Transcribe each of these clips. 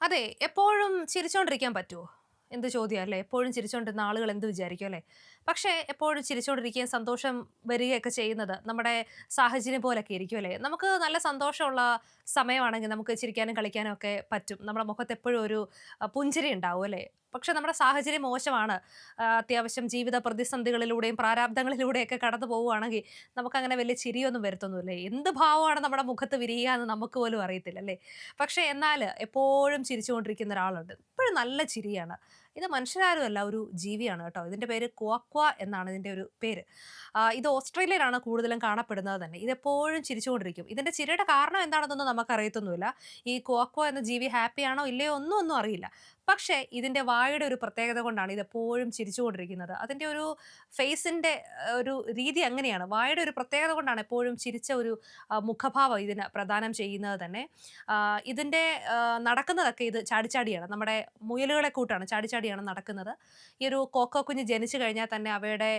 അതെ എപ്പോഴും ചിരിച്ചോണ്ടിരിക്കാൻ പറ്റുമോ എന്ത് ചോദ്യം അല്ലേ? എപ്പോഴും ചിരിച്ചോണ്ടിരുന്ന ആളുകൾ എന്ത് വിചാരിക്കും അല്ലേ? പക്ഷേ എപ്പോഴും ചിരിച്ചോണ്ടിരിക്കുകയും സന്തോഷം വരികയൊക്കെ ചെയ്യുന്നത് നമ്മുടെ സാഹചര്യം പോലൊക്കെ ഇരിക്കും അല്ലേ? നമുക്ക് നല്ല സന്തോഷമുള്ള സമയമാണെങ്കിൽ നമുക്ക് ചിരിക്കാനും കളിക്കാനും ഒക്കെ പറ്റും. നമ്മുടെ മുഖത്ത് എപ്പോഴും ഒരു പുഞ്ചിരി ഉണ്ടാവും അല്ലേ? പക്ഷെ നമ്മുടെ സാഹചര്യം മോശമാണ്. അത്യാവശ്യം ജീവിത പ്രതിസന്ധികളിലൂടെയും പ്രാരാബ്ദങ്ങളിലൂടെയൊക്കെ കടന്നു പോവുകയാണെങ്കിൽ നമുക്കങ്ങനെ വലിയ ചിരിയൊന്നും വരുത്തുന്നില്ലേ എന്ത് ഭാവമാണ് നമ്മുടെ മുഖത്ത് വിരിയുക എന്ന് നമുക്ക് പോലും അറിയത്തില്ല അല്ലേ പക്ഷേ എന്നാൽ എപ്പോഴും ചിരിച്ചുകൊണ്ടിരിക്കുന്ന ഒരാളുണ്ട്. എപ്പോഴും നല്ല ചിരിയാണ്. ഇത് മനുഷ്യരാരുമല്ല ഒരു ജീവിയാണ് കേട്ടോ. ഇതിന്റെ പേര് ക്വാക്വ എന്നാണ് ഇതിന്റെ ഒരു പേര്. ഇത് ഓസ്ട്രേലിയയിലാണ് കൂടുതലും കാണപ്പെടുന്നത് തന്നെ. ഇതെപ്പോഴും ചിരിച്ചുകൊണ്ടിരിക്കും. ഇതിന്റെ ചിരിയുടെ കാരണം എന്താണെന്നൊന്നും നമുക്കറിയത്തൊന്നുമില്ല. ഈ ക്വാക്വ എന്ന ജീവി ഹാപ്പിയാണോ ഇല്ലയോ ഒന്നും ഒന്നും അറിയില്ല. പക്ഷേ ഇതിന്റെ വായുടെ ഒരു പ്രത്യേകത കൊണ്ടാണ് ഇത് എപ്പോഴും ചിരിച്ചുകൊണ്ടിരിക്കുന്നത്. അതിന്റെ ഒരു ഫേസിന്റെ ഒരു രീതി അങ്ങനെയാണ്. വായുടെ ഒരു പ്രത്യേകത കൊണ്ടാണ് എപ്പോഴും ചിരിച്ച ഒരു മുഖഭാവം ഇതിന് പ്രദാനം ചെയ്യുന്നത് തന്നെ. ഇതിന്റെ നടക്കുന്നതൊക്കെ ഇത് ചാടിച്ചാടിയാണ്. നമ്മുടെ മുയലുകളെ കൂട്ടാണ് ചാടിച്ചാടിയാണ് നടക്കുന്നത്. ഈ ഒരു കോക്കോ കുഞ്ഞ് ജനിച്ചു കഴിഞ്ഞാൽ തന്നെ അവയുടെ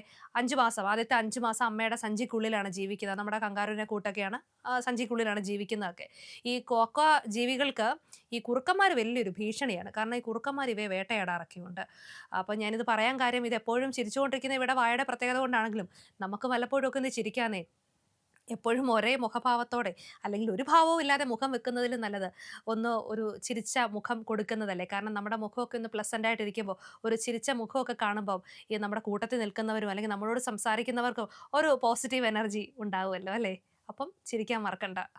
അഞ്ച് മാസം ആദ്യത്തെ അഞ്ച് മാസം അമ്മയുടെ സഞ്ചിക്കുള്ളിലാണ് ജീവിക്കുന്നത്. നമ്മുടെ കങ്കാരുവിനെ കൂട്ടൊക്കെയാണ് സഞ്ചിക്കുള്ളിലാണ് ജീവിക്കുന്നതൊക്കെ. ഈ കോക്ക ജീവികൾക്ക് ഈ കുറുക്കന്മാർ വലിയൊരു ഭീഷണിയാണ്. കാരണം ഈ കുറുക്കന്മാർ ഇവയെ വേട്ടയാടാറൊക്കെയുണ്ട്. അപ്പോൾ ഞാനിത് പറയാൻ കാര്യം ഇത് എപ്പോഴും ചിരിച്ചുകൊണ്ടിരിക്കുന്ന ഇവിടെ വായയുടെ പ്രത്യേകത കൊണ്ടാണെങ്കിലും നമുക്ക് വല്ലപ്പോഴും ഒക്കെ ഒന്ന് ചിരിക്കാന്നേ. എപ്പോഴും ഒരേ മുഖഭാവത്തോടെ അല്ലെങ്കിൽ ഒരു ഭാവവും ഇല്ലാതെ മുഖം വെക്കുന്നതിലും നല്ലത് ഒന്ന് ഒരു ചിരിച്ച മുഖം കൊടുക്കുന്നതല്ലേ. കാരണം നമ്മുടെ മുഖമൊക്കെ ഒന്ന് പ്ലസന്റ് ആയിട്ടിരിക്കുമ്പോൾ ഒരു ചിരിച്ച മുഖമൊക്കെ കാണുമ്പോൾ ഈ നമ്മുടെ കൂട്ടത്തിൽ നിൽക്കുന്നവരും അല്ലെങ്കിൽ നമ്മളോട് സംസാരിക്കുന്നവർക്കും ഒരു പോസിറ്റീവ് എനർജി ഉണ്ടാവുമല്ലോ അല്ലേ? അപ്പം ചിരിക്കാൻ മറക്കണ്ട.